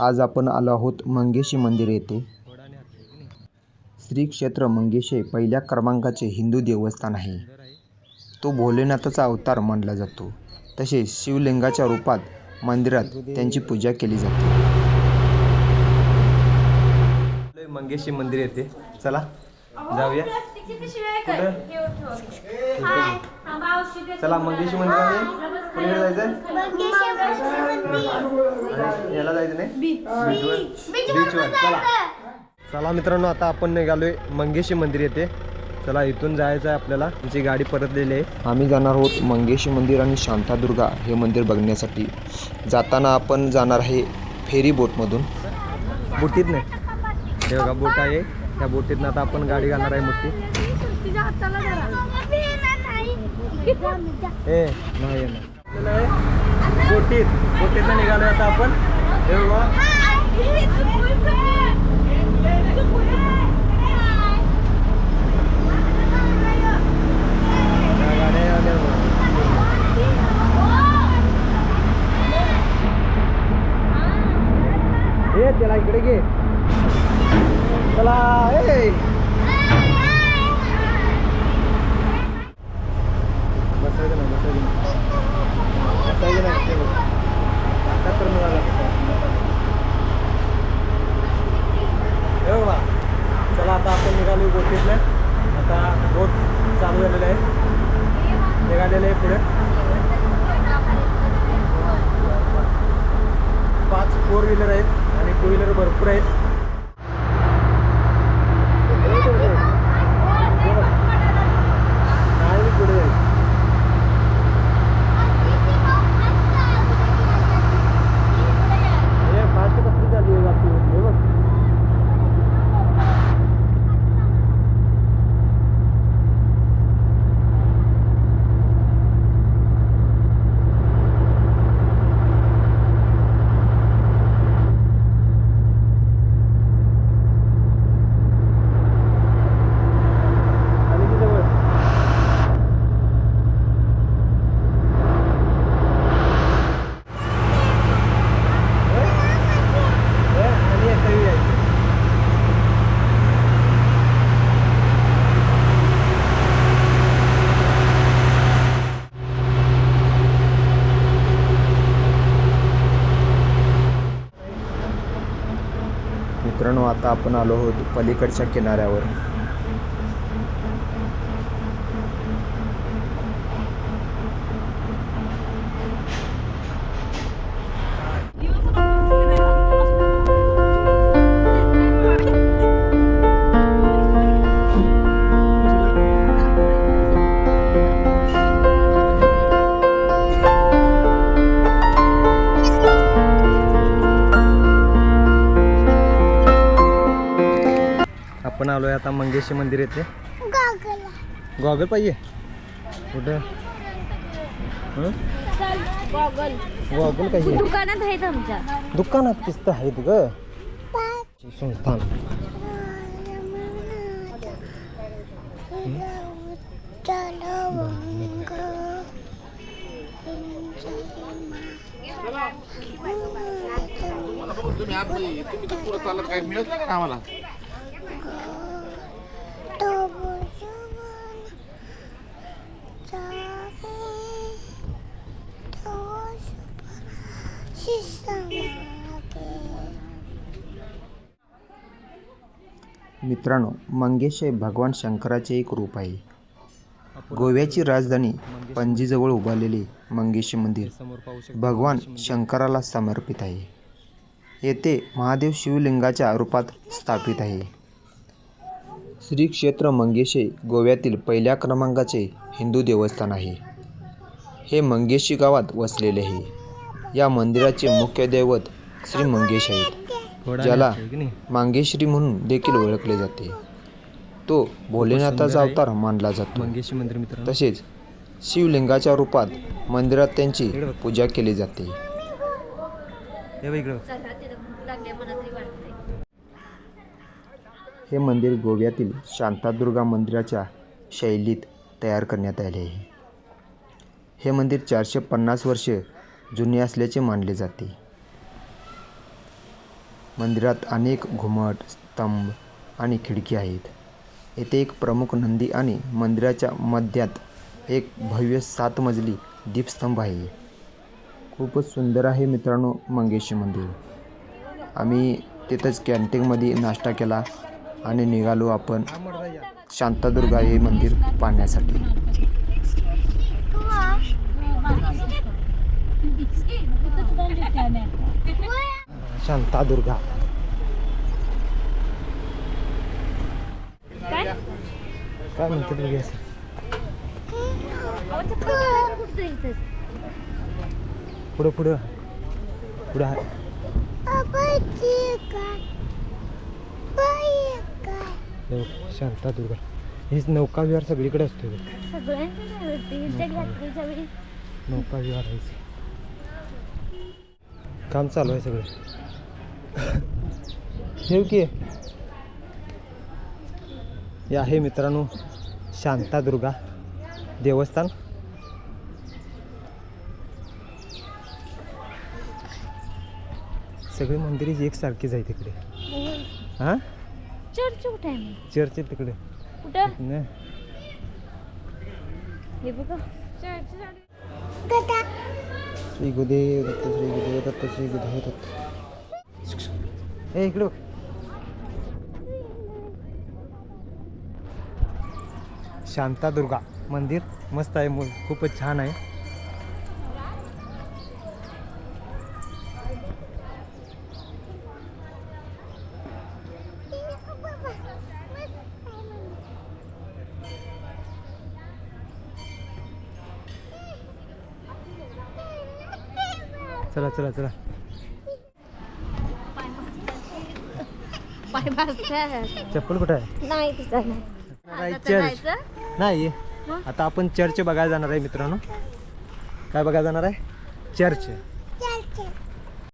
आज आपण आलो आहोत मंगेशी मंदिर येथे. श्री क्षेत्र मंगेशे पहिल्या क्रमांकाचे हिंदू देवस्थान आहे. तो भोलेनाथाचा अवतार मानला जातो. तसेच शिवलिंगाच्या रूपात मंदिरात त्यांची पूजा केली जाते. मंगेशी मंदिर येते चला जाऊया. चला मंगेश मंदिर आहे कुणीकडे जायचं याला जायचं नाही? बीचवर चला. चला मित्रांनो आता आपण निघालोय. मंगेशी मंदिर येते. चला इथून जायचं आहे आपल्याला. आमची गाडी परतलेली आहे. आम्ही जाणार आहोत मंगेशी मंदिर आणि शांतादुर्गा हे मंदिर बघण्यासाठी. जाताना आपण जाणार आहे फेरी बोटमधून. बोटीत नाही. बघा बोट आहे. त्या बोटीतनं आता आपण गाडी घालणार आहे मोठी. ए नाही बोटीत बोटीतनं निघालोय आता आपण. हे त्याला इकडे घे चला ए बसायचं नाही बसायचं नाही बसायचं नाही ते बघ. आता तर मिळाला हे बघा चला आता आपण आता रोज चालू झालेलं आहे. निघालेलं आहे पुढे. पाच फोर व्हीलर आहेत आणि टू व्हीलर भरपूर आहेत नाही पुढे जाईल हे फास्ट कसली चालू आहे बाकी हे बघ आली की जवळ हे? हे, आणि एक तरी यायची. मित्रांनो आता आपण आलो आहोत पलीकडच्या किनाऱ्यावर. आपण आलोय आता मंगेशी मंदिर येथे. गॉगल पाहिजे? कुठं? हं? गॉगल. गॉगल पाहिजे. दुकानात आहेत आमच्या. दुकानात दिसत आहेत ग. संस्थान तुम्ही आत नाही तुम्ही तर पुढं चालत काय मिळत नाही का आम्हाला? मित्रांनो मंगेश हे भगवान शंकराचे एक रूप आहे. गोव्याची राजधानी पणजीजवळ उभारलेले मंगेशी मंदिर भगवान शंकराला समर्पित आहे. येथे महादेव शिवलिंगाच्या रूपात स्थापित आहे. श्री क्षेत्र मंगेशे गोव्यातील पहिल्या क्रमांकाचे हिंदू देवस्थान आहे. हे मंगेशी गावात वसलेले आहे. या मंदिराचे मुख्य दैवत श्री मंगेश आहेत. ज्याला मांगेश्री म्हणून देखील ओळखले जाते. तो भोलेनाथाचा अवतार मानला जातो. मंगेशी मंदिर मित्र तसेच शिवलिंगाच्या रूपात मंदिरात त्यांची पूजा केली जाते. हे हे मंदिर गोव्यातील शांतादुर्गा मंदिराच्या शैलीत तयार करण्यात आले आहे. हे मंदिर चारशे पन्नास वर्षे जुने असल्याचे मानले जाते. मंदिरात अनेक घुमट स्तंभ आणि खिडकी आहेत. येथे एक प्रमुख नंदी आणि मंदिराच्या मध्यात एक भव्य सात मजली दीपस्तंभ आहे. खूपच सुंदर आहे मित्रांनो मंगेशी मंदिर. आम्ही तिथंच कॅन्टीनमध्ये नाश्ता केला आणि निघालो आपण शांतादुर्गा हे मंदिर पाहण्यासाठी. शांतादुर्गा काय? म्हणतात इथंच? पुढं पुढं. पुढं बघ, शांतादुर्गा हीच नौका विहार सगळीकडे असतो बघ. नौका विहार काम चालू आहे सगळं. ठेव की हे आहे मित्रांनो शांतादुर्गा देवस्थान. सगळे मंदिरे एकसारखीच आहे तिकडे. हां? चर्च कुठे आहे? चर्च आहे तिकडे. कुठं? हे बघा. चर्च श्री गुरुदेव दत्त श्री गुरुदेव दत्त श्री गुरुदेव दत्त. ए इकडे बघ. शांतादुर्गा मंदिर मस्त आहे मूल खूपच छान आहे चला चला चला पाय भाजतात. चप्पल कुठं आहे? नाही तिथं नाही. नाही, आता तर चर्च जायचं? नाही. मग? आता आपण चर्च बघायला जाणार आहे मित्रांनो. काय बघायला जाणार आहे? चर्च.